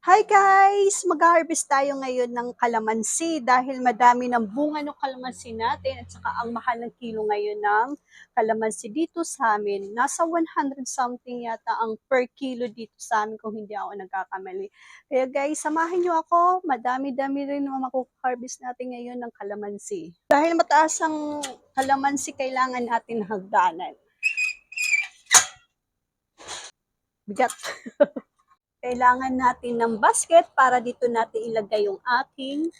Hi guys! Mag-harvest tayo ngayon ng kalamansi dahil madami ng bunga ng kalamansi natin at saka ang mahal ng kilo ngayon ng kalamansi dito sa amin. Nasa 100 something yata ang per kilo dito sa amin kung hindi ako nagkakamali. Kaya guys, samahan nyo ako. Madami-dami rin ang makuharvest natin ngayon ng kalamansi. Dahil mataas ang kalamansi, kailangan natin hagdanan. Bigat. kailangan natin ng basket para dito natin ilagay yung ating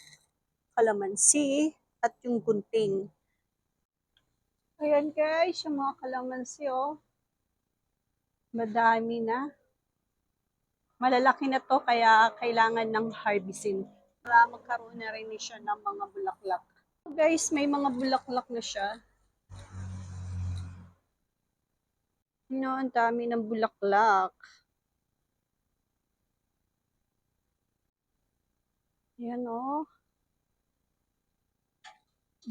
kalamansi at yung gunting. Ayan guys, yung mga kalamansi oh. Madami na. Malalaki na to kaya kailangan ng harvesting para magkaroon na rin siya ng mga bulaklak. So guys, may mga bulaklak na siya. No, ang dami ng bulaklak. Yan o.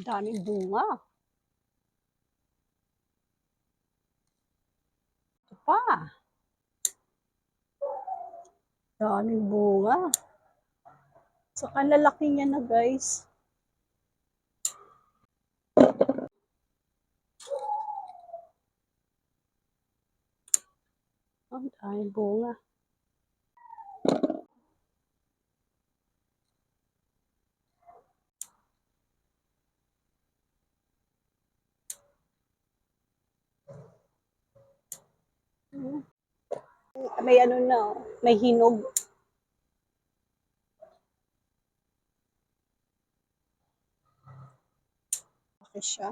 Daming bunga. Ito pa. Daming bunga. Saka lalaki niya na guys. Ang daming bunga. May ano na, oh, may hinog. Okay siya.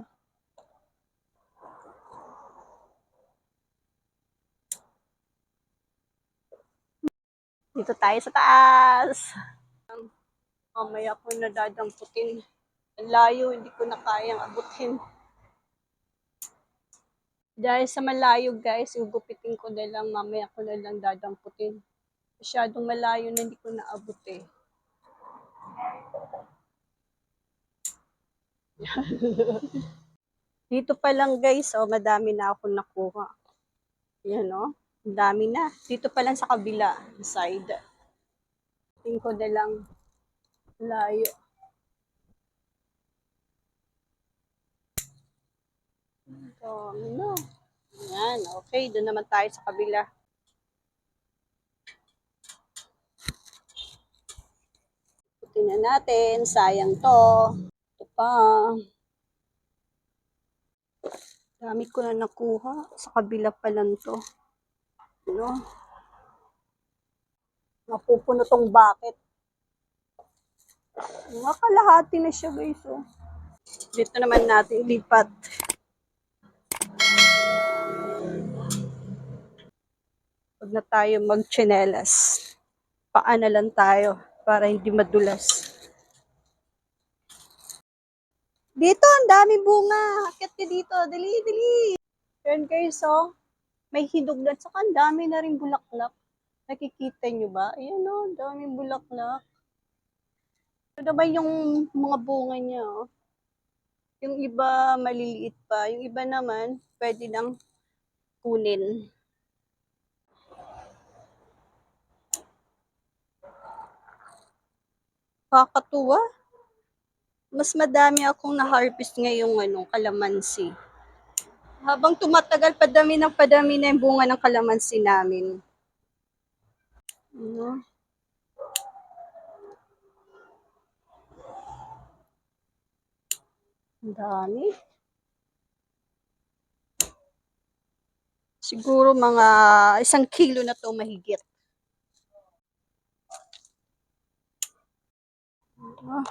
Dito tayo sa taas. Mamaya ko na dadamputin. Ang layo, hindi ko na kayang abutin. Dahil sa malayo guys, gugupitin ko na lang, mamaya ko na lang dadamputin. Masyadong malayo na hindi ko naabot eh. Dito pa lang guys, oh, madami na ako nakuha. Yan oh, dami na. Dito pa lang sa kabila, side. Tingin ko na lang layo. Dami na. Yan, okay. Doon naman tayo sa kabila. Tingnan natin. Sayang to. Ito pa. Dami ko na nakuha. Sa kabila pa lang to. Ano? Napupuno tong bucket. Mga kalahati na siya guys. Oh. Dito naman natin lipat. Huwag na tayo magchinelas. Paa na lang tayo para hindi madulas. Dito, ang dami bunga. Akit ka dito. Dali, dali. Yan guys, oh. May hinog na. Saka ang dami na rin bulaklak. Nakikita nyo ba? Ayan oh, ang daming bulaklak. Ito naman yung mga bunga niya, oh. Yung iba maliliit pa. Yung iba naman, pwede nang kunin. Kakatuwa. Mas madami akong na-harvest ngayong ano, kalamansi. Habang tumatagal, padami ng padami na yung bunga ng kalamansi namin. Ano? Ang dami. Siguro mga isang kilo na to mahigit. Ah,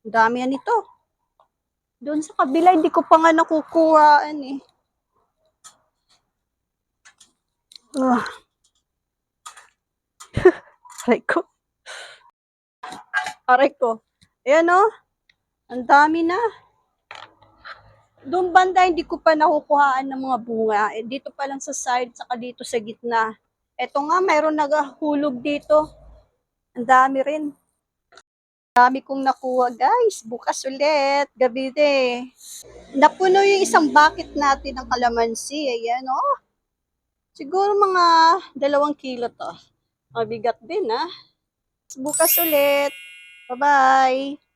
ang dami yan ito. Doon sa kabila, hindi ko pa nga nakukuhaan eh. Ah. Aray ko. Aray ko. Ayan o. Ang dami na. Doon banda, hindi ko pa nakukuhaan ng mga bunga. Eh, dito pa lang sa side, saka dito sa gitna. Eto nga, mayroon nagahulog dito. Ang dami rin. Dami kong nakuha, guys. Bukas ulit. Gabi de. Napuno yung isang bucket natin ng kalamansi. Ayan, oh. Siguro mga dalawang kilo to. Mabigat din, ah. Bukas ulit. Bye-bye.